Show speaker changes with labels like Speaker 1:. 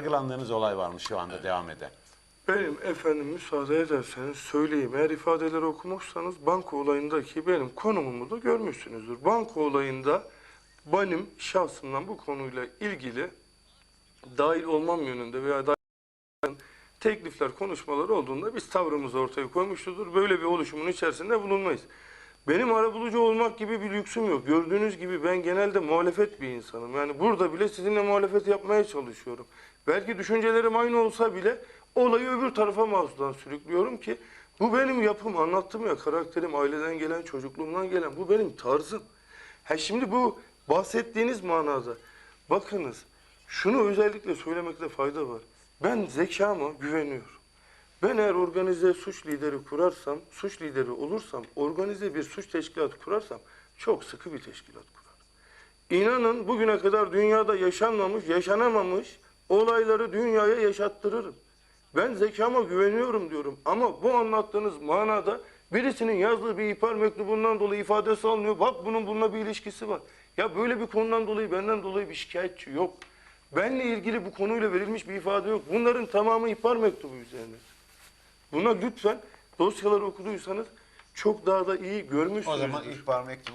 Speaker 1: yargılandığınız olay varmış şu anda devam eden.
Speaker 2: Benim efendim müsaade ederseniz söyleyeyim. Eğer ifadeleri okumuşsanız banka olayındaki benim konumumu da görmüşsünüzdür. Banka olayında benim şahsımdan bu konuyla ilgili dahil olmam yönünde veya dahil teklifler, konuşmalar olduğunda biz tavrımızı ortaya koymuşuzdur. Böyle bir oluşumun içerisinde bulunmayız. Benim arabulucu olmak gibi bir lüksüm yok. Gördüğünüz gibi ben genelde muhalefet bir insanım. Yani burada bile sizinle muhalefet yapmaya çalışıyorum. Belki düşüncelerim aynı olsa bile olayı öbür tarafa mahsustan sürüklüyorum ki bu benim yapım. Anlattım ya karakterim aileden gelen, çocukluğumdan gelen. Bu benim tarzım. Ha şimdi bu bahsettiğiniz manada bakınız şunu özellikle söylemekte fayda var. Ben zekama güveniyorum. Ben eğer organize suç lideri kurarsam, suç lideri olursam, organize bir suç teşkilatı kurarsam çok sıkı bir teşkilat kurarım. İnanın bugüne kadar dünyada yaşanmamış, yaşanamamış olayları dünyaya yaşattırırım. Ben zekama güveniyorum diyorum ama bu anlattığınız manada birisinin yazdığı bir ihbar mektubundan dolayı ifadesi alınıyor. Bak bunun bununla bir ilişkisi var. Ya böyle bir konudan dolayı benden dolayı bir şikayetçi yok. Benle ilgili bu konuyla verilmiş bir ifade yok. Bunların tamamı ihbar mektubu üzerine. Buna lütfen dosyaları okuduysanız çok daha da iyi görmüşsünüzdür.
Speaker 3: O zaman ihbar mektubu